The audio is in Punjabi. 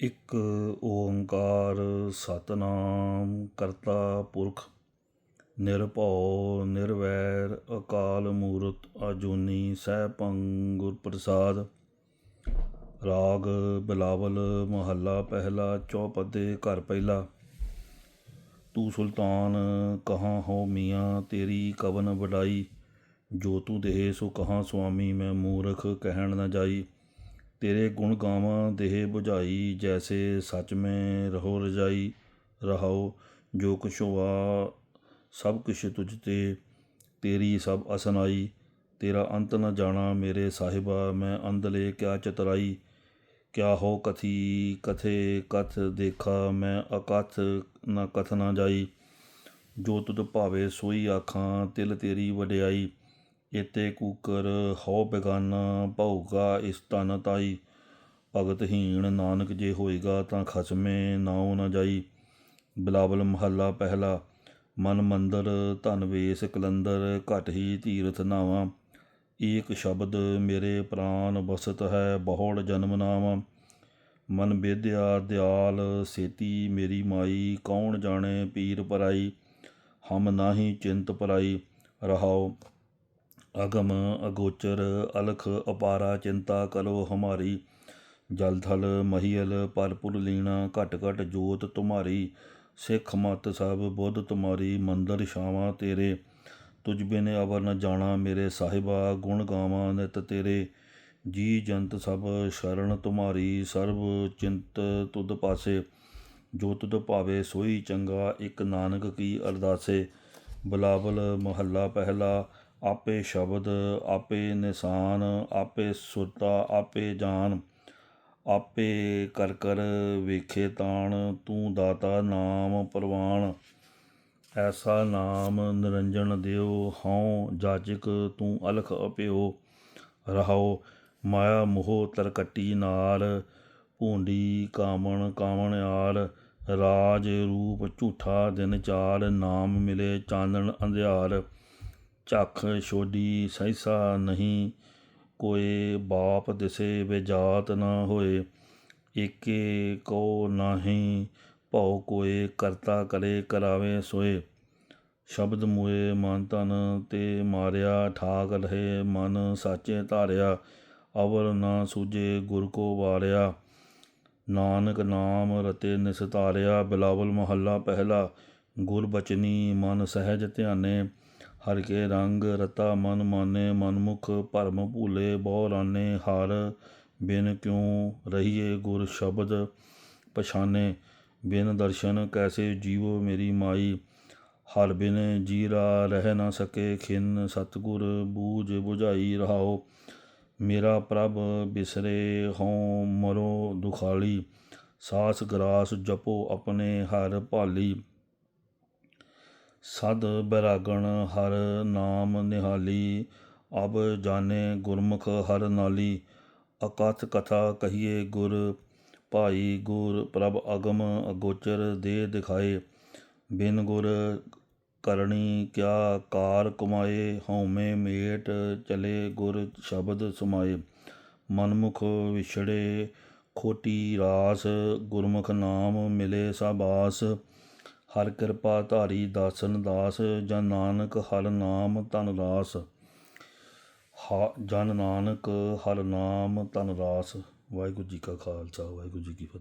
ਇੱਕ ਓੰਕਾਰ ਸਤਨਾਮ ਕਰਤਾ ਪੁਰਖ, ਨਿਰਭਉ ਨਿਰਵੈਰ ਅਕਾਲ ਮੂਰਤ ਅਜੂਨੀ ਸੈਭੰ ਗੁਰ ਪ੍ਰਸਾਦ ਰਾਗ ਬਿਲਾਵਲ ਮਹੱਲਾ ਪਹਿਲਾ ਚੌਪਦੇ ਘਰ ਪਹਿਲਾ। ਤੂੰ ਸੁਲਤਾਨ ਕਹਾਂ ਹੋ ਮੀਆਂ, ਤੇਰੀ ਕਵਨ ਵਡਾਈ। ਜੋ ਤੂੰ ਦੇਹ ਸੋ ਕਹਾਂ ਸੁਆਮੀ, ਮੈਂ ਮੂਰਖ ਕਹਿਣ ਨਾ ਜਾਈ। ਤੇਰੇ ਗੁਣ ਗਾਵਾਂ, ਦੇਹ 부ਝਾਈ ਜੈਸੇ ਸੱਚ ਮੈਂ ਰਹੋ ਰਜਾਈ ਰਹਾਉ ਜੋ ਕੁਛ ਹੋਆ, ਸਭ ਕੁਛ ਤੁਝ ਤੇ, ਤੇਰੀ ਸਭ ਅਸਨਾਈ ਤੇਰਾ ਅੰਤ ਨ ਜਾਣਾ ਮੇਰੇ ਸਾਹਿਬਾ, ਮੈਂ ਅੰਦਲੇ ਕਿਆ ਚਤਰਾਈ, ਕਿਆ ਹੋ ਕਥੀ, ਕਥੇ ਕਥ ਦੇਖਾ, ਮੈਂ ਅਕਥ ਨ ਕਥ ਨਾ ਜਾਈ। ਜੋ ਤੁਧ ਭਾਵੇ ਸੋਈ ਆਖਾਂ, ਤਿਲ ਤੇਰੀ ਵਡਿਆਈ। ਇਤੇ ਕੂਕਰ ਹਉ ਬੇਗਾਨਾ ਭਉਗਾ ਇਸ ਤਨ ਤਾਈ। ਭਗਤਹੀਣ ਨਾਨਕ ਜੇ ਹੋਏਗਾ ਤਾਂ ਖਸਮੇ ਨਾਉ ਨ ਜਾਈ। ਬਿਲਾਵਲ ਮਹੱਲਾ ਪਹਿਲਾ, ਮਨ ਮੰਦਰ ਧਨ ਵੇਸ ਕਲੰਦਰ, ਘਟ ਹੀ ਤੀਰਥ ਨਾਵਾਂ। ਏਕ ਸ਼ਬਦ ਮੇਰੇ ਪ੍ਰਾਨ ਬਸਤ ਹੈ, ਬਹੁੜ ਜਨਮ ਨਾਮ ਮਨ ਬੇਦਿਆ ਦਿਆਲ, ਸੇਤੀ ਮੇਰੀ ਮਾਈ, ਕੌਣ ਜਾਣੇ ਪੀਰ ਪਰਾਈ? ਹਮ ਨਾਹੀ ਚਿੰਤ ਪਰਾਈ। ਰਹਾਓ ਅਗਮ ਅਗੋਚਰ ਅਲਖ ਅਪਾਰਾ ਚਿੰਤਾ ਕਲੋ ਹਮਾਰੀ। ਜਲ ਥਲ ਮਹੀਲ ਪਰਪੁਰ ਲੀਣਾ, ਘਟ ਘਟ ਜੋਤ ਤੁਮਾਰੀ। ਸਿੱਖ ਮਤ ਸਭ ਬੁੱਧ ਤੁਮਾਰੀ, ਮੰਦਰ ਸ਼ਾਵਾਂ ਤੇਰੇ। ਤੁਝ ਬਿਨ ਅਵਰ ਨ ਜਾਣਾ ਮੇਰੇ ਸਾਹਿਬਾ, ਗੁਣ ਗਾਵਾਂ ਨਿਤ ਤੇਰੇ। ਜੀ ਜੰਤ ਸਭ ਸ਼ਰਨ ਤੁਮਾਰੀ, ਸਰਬ ਚਿੰਤ ਤੁਧ ਪਾਸੇ। ਜੋ ਤੁਧ ਭਾਵੇ ਸੋਈ ਚੰਗਾ, ਇੱਕ ਨਾਨਕ ਕੀ ਅਰਦਾਸੇ। ਬਲਾਵਲ ਮਹੱਲਾ ਪਹਿਲਾ ਆਪੇ ਸ਼ਬਦ, ਆਪੇ ਨਿਸ਼ਾਨ, ਆਪੇ ਸੁਰਤਾ, ਆਪੇ ਜਾਨ, ਆਪੇ ਕਰ ਕਰ ਵੇਖੇ ਤਾਣ, ਤੂੰ ਦਾਤਾ ਨਾਮ ਪ੍ਰਵਾਨ। ਐਸਾ ਨਾਮ ਨਿਰੰਜਨ ਦਿਓ, ਹਉ ਜਾਜਕ ਤੂੰ ਅਲਖ ਅਪਿਓ। ਰਹਾਓ, ਮਾਇਆ ਮੋਹ ਤਰਕੱਟੀ ਨਾਲ, ਭੂੰਡੀ ਕਾਮਣ ਕਾਮਣ ਆਲ, ਰਾਜ ਰੂਪ ਝੂਠਾ ਦਿਨ ਚਾਰ ਨਾਮ ਮਿਲੇ ਚਾਨਣ ਅੰਧਿਆਰ ਝੱਖ ਛੋਡੀ ਸਹਿਸਾ ਨਹੀਂ, ਕੋਏ ਬਾਪ ਦਿਸੇ ਵਿਜਾਤ ਨਾ ਹੋਏ। ਏਕੇ ਕੋ ਨਾਹੀ, ਭਉ ਕੋਏ ਕਰਤਾ ਕਰੇ ਕਰਾਵੇ ਸੋਏ। ਸ਼ਬਦ ਮੁਏ ਮਨ ਤਨ ਤੇ ਮਾਰਿਆ, ਠਾਕ ਲਹੇ ਮਨ ਸਾਚੇ ਧਾਰਿਆ। ਅਵਰ ਨਾ ਸੂਜੇ ਗੁਰ ਕੋ ਵਾਰਿਆ। ਨਾਨਕ ਨਾਮ ਰਤੇ ਨਿਸਤਾਰਿਆ, ਬਿਲਾਵਲ ਮਹੱਲਾ ਪਹਿਲਾ। ਗੁਰ ਬਚਨੀ ਮਨ ਸਹਿਜ ਧਿਆਨੇ। ਹਰ ਕੇ ਰੰਗ ਰਤਾ ਮਨ ਮਾਨੇ ਮਨਮੁਖ ਭਰਮ ਭੂਲੇ ਬਹੁ ਰਾਨੇ ਹਾਰ, ਬਿਨ ਕਿਉ ਰਹੀਏ ਗੁਰ ਸ਼ਬਦ ਪਛਾਨੇ, ਬਿਨ ਦਰਸ਼ਨ ਕੈਸੇ ਜੀਵੋ ਮੇਰੀ ਮਾਈ, ਹਰ ਬਿਨ ਜੀਰਾ ਰਹਿ ਨਾ ਸਕੇ ਖਿਨ ਸਤਗੁਰ ਬੂਝ 부ਝਾਈ ਰਹਾਓ, ਮੇਰਾ ਪ੍ਰਭ ਬਿਸਰੇ ਹਉ ਮਰੋ ਦੁਖਾਲੀ, ਸਾਸ ਗਰਾਸ ਜਪੋ ਆਪਣੇ ਹਰ ਭਾਲੀ। ਸਦ ਬੈਰਾਗਣ ਹਰ ਨਾਮ ਨਿਹਾਲੀ, ਅਬ ਜਾਣੇ ਗੁਰਮੁਖ ਹਰ ਨਾਲੀ। ਅਕਥ ਕਥਾ ਕਹੀਏ ਗੁਰ, ਭਾਈ ਗੁਰ ਪ੍ਰਭ ਅਗਮ ਅਗੋਚਰ ਦੇ ਦਿਖਾਏ। ਬਿਨ ਗੁਰ ਕਰਣੀ ਕਿਆ ਕਾਰ ਕਮਾਏ, ਹਉਮੈ ਮੇਟ ਚਲੇ ਗੁਰ ਸ਼ਬਦ ਸਮਾਏ। ਮਨਮੁਖ ਵਿਛੜੇ ਖੋਟੀ ਰਾਸ, ਗੁਰਮੁਖ ਨਾਮ ਮਿਲੇ ਸਬਾਸ ਹਰ ਕਿਰਪਾ ਧਾਰੀ ਦਾਸਨ ਦਾਸ, ਜਨ ਨਾਨਕ ਹਰ ਨਾਮ ਤਨ ਰਾਸ। ਜਨ ਨਾਨਕ ਹਰ ਨਾਮ ਤਨ ਰਾਸ। ਵਾਹਿਗੁਰੂ ਜੀ ਕਾ ਖਾਲਸਾ, ਵਾਹਿਗੁਰੂ ਜੀ ਕੀ ਫਤਿਹ।